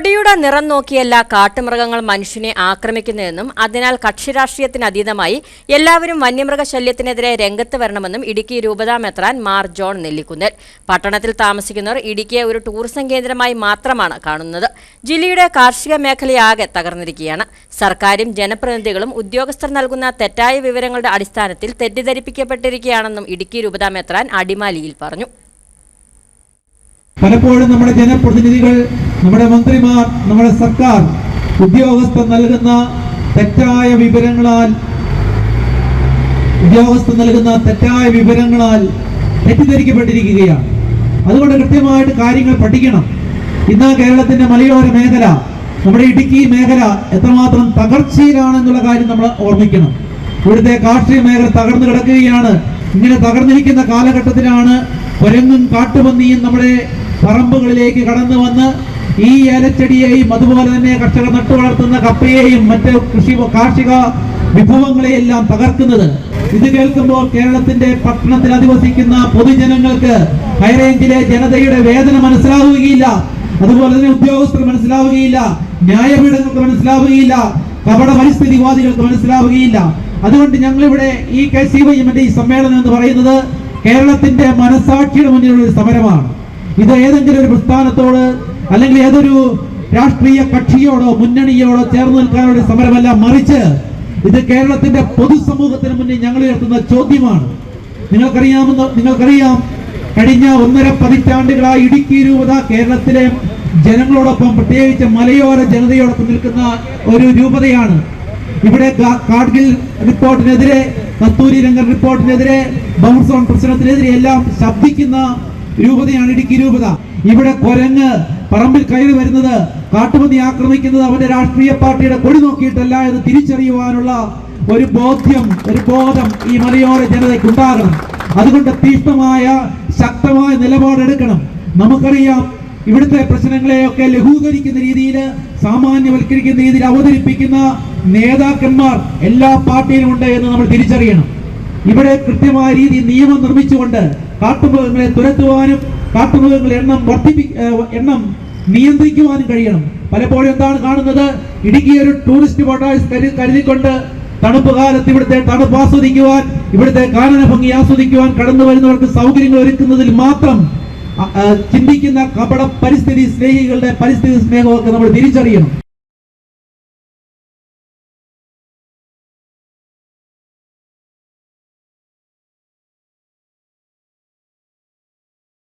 കൊടിയുടെ നിറം നോക്കിയല്ല കാട്ടുമൃഗങ്ങൾ മനുഷ്യനെ ആക്രമിക്കുന്നതെന്നും അതിനാൽ കക്ഷിരാഷ്ട്രീയത്തിന് അതീതമായി എല്ലാവരും വന്യമൃഗ ശല്യത്തിനെതിരെ രംഗത്ത് വരണമെന്നും ഇടുക്കി രൂപതാ മെത്രാൻ മാർ ജോൺ നെല്ലിക്കുന്നേൽ. പട്ടണത്തിൽ താമസിക്കുന്നവർ ഇടുക്കിയെ ഒരു ടൂറിസം കേന്ദ്രമായി മാത്രമാണ് കാണുന്നത്. ജില്ലയുടെ കാർഷിക മേഖലയാകെ തകർന്നിരിക്കുകയാണ്. സർക്കാരും ജനപ്രതിനിധികളും ഉദ്യോഗസ്ഥർ നൽകുന്ന തെറ്റായ വിവരങ്ങളുടെ അടിസ്ഥാനത്തിൽ തെറ്റിദ്ധരിപ്പിക്കപ്പെട്ടിരിക്കുകയാണെന്നും ഇടുക്കി രൂപതാ മെത്രാൻ അടിമാലിയിൽ പറഞ്ഞു. പലപ്പോഴും നമ്മുടെ ജനപ്രതിനിധികൾ നമ്മുടെ മന്ത്രിമാർ നമ്മുടെ സർക്കാർ ഉദ്യോഗസ്ഥർ നൽകുന്ന തെറ്റായ വിവരങ്ങളാൽ ഉദ്യോഗസ്ഥർ നൽകുന്ന തെറ്റായ വിവരങ്ങളാൽ തെറ്റിദ്ധരിക്കപ്പെട്ടിരിക്കുകയാണ്. അതുകൊണ്ട് കൃത്യമായിട്ട് കാര്യങ്ങൾ പഠിക്കണം. ഇന്ന് കേരളത്തിന്റെ മലയോര മേഖല നമ്മുടെ ഇടുക്കി മേഖല എത്രമാത്രം തകർച്ചയിലാണെന്നുള്ള കാര്യം നമ്മൾ ഓർമ്മിക്കണം. ഇവിടുത്തെ കാർഷിക മേഖല തകർന്നു കിടക്കുകയാണ്. ഇങ്ങനെ തകർന്നിരിക്കുന്ന കാലഘട്ടത്തിലാണ് കുരങ്ങും കാട്ടുപന്നിയും നമ്മുടെ പറമ്പുകളിലേക്ക് കടന്നു വന്ന് ഈ ഏലച്ചെടിയെയും അതുപോലെ തന്നെ കർഷകർ നട്ടു വളർത്തുന്ന കപ്പയെയും മറ്റ് കൃഷി കാർഷിക വിഭവങ്ങളെയെല്ലാം തകർക്കുന്നത്. ഇത് കേൾക്കുമ്പോൾ കേരളത്തിന്റെ പട്ടണത്തിൽ അധിവസിക്കുന്ന പൊതുജനങ്ങൾക്ക് ഹൈറേഞ്ചിലെ ജനതയുടെ വേദന മനസ്സിലാവുകയില്ല. അതുപോലെ തന്നെ ഉദ്യോഗസ്ഥർ മനസ്സിലാവുകയില്ല. ന്യായപീഠങ്ങൾക്ക് മനസ്സിലാവുകയില്ല. കപട പരിസ്ഥിതിവാദികൾക്ക് മനസ്സിലാവുകയില്ല. അതുകൊണ്ട് ഞങ്ങളിവിടെ ഈ കെ സി വൈ എമ്മിന്റെ ഈ സമ്മേളനം എന്ന് പറയുന്നത് കേരളത്തിന്റെ മനസാക്ഷിയുടെ മുന്നിലുള്ള ഒരു സമരമാണ്. ഇത് ഏതെങ്കിലും ഒരു പ്രസ്ഥാനത്തോട് അല്ലെങ്കിൽ ഏതൊരു രാഷ്ട്രീയ കക്ഷിയോടോ മുന്നണിയോടോ ചേർന്ന് നിൽക്കാനുള്ള സമരമല്ല മറിച്ച് ഇത് കേരളത്തിന്റെ പൊതുസമൂഹത്തിന് മുന്നിൽ ഞങ്ങൾ ഉയർത്തുന്ന ചോദ്യമാണ്. നിങ്ങൾക്കറിയാമെന്ന് നിങ്ങൾക്കറിയാം കഴിഞ്ഞ ഒന്നര പതിറ്റാണ്ടുകളായി ഇടുക്കി രൂപത കേരളത്തിലെ ജനങ്ങളോടൊപ്പം പ്രത്യേകിച്ച് മലയോര ജനതയോടൊപ്പം നിൽക്കുന്ന ഒരു രൂപതയാണ്. ഇവിടെ കാർഗിൽ റിപ്പോർട്ടിനെതിരെ കസ്തൂരി രംഗൻ റിപ്പോർട്ടിനെതിരെ ബൗൺസ് ഓൺ പ്രശ്നത്തിനെതിരെ എല്ലാം ശബ്ദിക്കുന്ന രൂപതയാണ് ഇടുക്കി രൂപത. ഇവിടെ കൊരങ്ങ് പറമ്പിൽ കയറി വരുന്നത് കാട്ടുപന്നി ആക്രമിക്കുന്നത് അവന്റെ രാഷ്ട്രീയ പാർട്ടിയുടെ കൊടി നോക്കിയിട്ടല്ല എന്ന് തിരിച്ചറിയുവാനുള്ള ഒരു ബോധ്യം ഒരു ബോധം ഈ മലയോര ജനതയ്ക്ക് ഉണ്ടാകണം അതുകൊണ്ട് തീഷ്ണമായ ശക്തമായ നിലപാടെടുക്കണം. നമുക്കറിയാം ഇവിടുത്തെ പ്രശ്നങ്ങളെയൊക്കെ ലഘൂകരിക്കുന്ന രീതിയിൽ സാമാന്യവൽക്കരിക്കുന്ന രീതിയിൽ അവതരിപ്പിക്കുന്ന നേതാക്കന്മാർ എല്ലാ പാർട്ടിയിലും ഉണ്ട് എന്ന് നമ്മൾ തിരിച്ചറിയണം. ഇവിടെ കൃത്യമായ രീതിയിൽ നിയമം നിർമ്മിച്ചുകൊണ്ട് കാട്ടുമൃഗങ്ങളെ തുരത്തുവാനും കാട്ടുമൃഗങ്ങളുടെ എണ്ണം വർദ്ധിപ്പി എണ്ണം നിയന്ത്രിക്കുവാനും കഴിയണം. പലപ്പോഴും എന്താണ് കാണുന്നത്? ഇടുക്കി ഒരു ടൂറിസ്റ്റ് കരു- കരുതിക്കൊണ്ട് തണുപ്പ് കാലത്ത് ഇവിടുത്തെ തണുപ്പ് ആസ്വദിക്കുവാൻ ഇവിടുത്തെ കാനന ഭംഗി ആസ്വദിക്കുവാൻ കടന്നു വരുന്നവർക്ക് സൗകര്യങ്ങൾ ഒരുക്കുന്നതിൽ മാത്രം ചിന്തിക്കുന്ന കപട പരിസ്ഥിതി സ്നേഹികളുടെ പരിസ്ഥിതി സ്നേഹമൊക്കെ നമ്മൾ തിരിച്ചറിയണം.